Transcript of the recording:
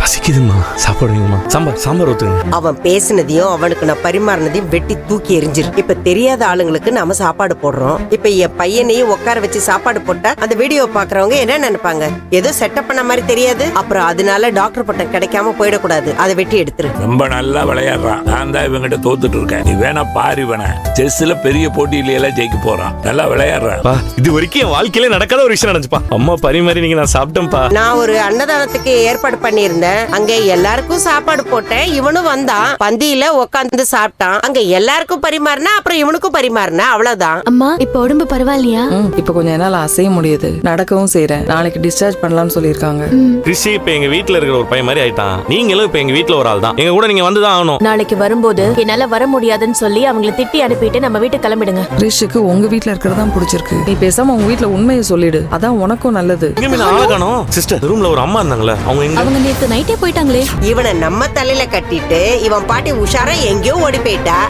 பசிக்குதுமா சாப்பிடுவீங்கம்மா சாம்பார் சாம்பார் ஊத்துங்க. அவன் பேசினதையும் அவனுக்கு நான் பரிமாறினதையும் வெட்டி தூக்கி எரிஞ்சிரு. இப்ப தெரியாத ஆளுங்களுக்கு நாம சாப்பாடு போடுறோம். இப்ப என் பையனையும் உட்கார வச்சு சாப்பாடு போட்டா அந்த வீடியோ பாக்குறவங்க என்ன நினைப்பாங்க? ஏதோ செட்டப் பண்ண மாதிரி தெரியாது? அப்புறம் அதனால டாக்டர் பட்டம் கிடைக்காம போயிடக்கூடாது. அதை வெட்டி எடுத்துரு. ரொம்ப நல்லா விளையாடுறான். நான் தான் இவங்கிட்ட தோத்துட்டு இருக்கேன். நீ வேணா பாரு இவனை. செஸ்ல பெரிய போட்டியில எல்லாம் ஜெயிக்க போறான். நல்லா விளையாடுறான். பா இது வரைக்கும் என் வாழ்க்கையில நடக்காத ஒரு விஷயம் நடந்துச்சுப்பா. அம்மா பரிமாறி நீங்க நான் சாப்பிட்டேன்ப்பா. நான் ஒரு அன்னதானத்துக்கு ஏற்பாடு பண்ணியிருந்தேன். அங்க எல்லாருக்கும் சாப்பாடு போட்டேன். இவனும் வந்தான். பந்தியில உட்காந்து சாப்பிட்டான். அங்க எல்லாருக்கும் பரிமாறினா அப்புறம் இவனுக்கும் பரிமாறினா அவ்வளவுதான். அம்மா இப்ப உடம்பு பரவாயில்லையா? ம், இப்ப கொஞ்சம் என்னால அசைய முடியுது. நடக்கவும் செய்றேன். நாளைக்கு டிஸ்சார்ஜ் பண்ணலாம்னு சொல்லியிருக்காங்க. ரிஷி இப்ப எங்க வீட்ல இருக்கிற ஒரு பையன் மாதிரி ஆயிட்டான். நீங்களும் இப்ப எங்க வீட்ல ஒரு ஆள் தான். எங்க கூட நீங்க வந்துதான் ஆகணும். நாளைக்கு வரும்போது என்னால வர முடியாதுன்னு சொல்லி அவங்கள திட்டி அனுப்பிட்டு நம்ம வீட்டுக்கு கிளம்பிடுங்க. ரிஷுக்கு உங்க வீட்ல இருக்கிறது தான் பிடிச்சிருக்கு. நீ பேசாம உங்க வீட்ல உண்மையை சொல்லிடு. அதான் உனக்கும் நல்லது. எங்க மீன் ஆள காணோம்? சிஸ்டர் ரூம்ல ஒரு அம்மா இருந்தாங்களே அவங்க எங்க? அவங்க நேத்து நைட்டே போயிட்டாங்களே. இவனை நம்ம தலையில கட்டிட்டு இவன் பாட்டி உஷாரா எங்கேயோ ஓடி போயிட்டா.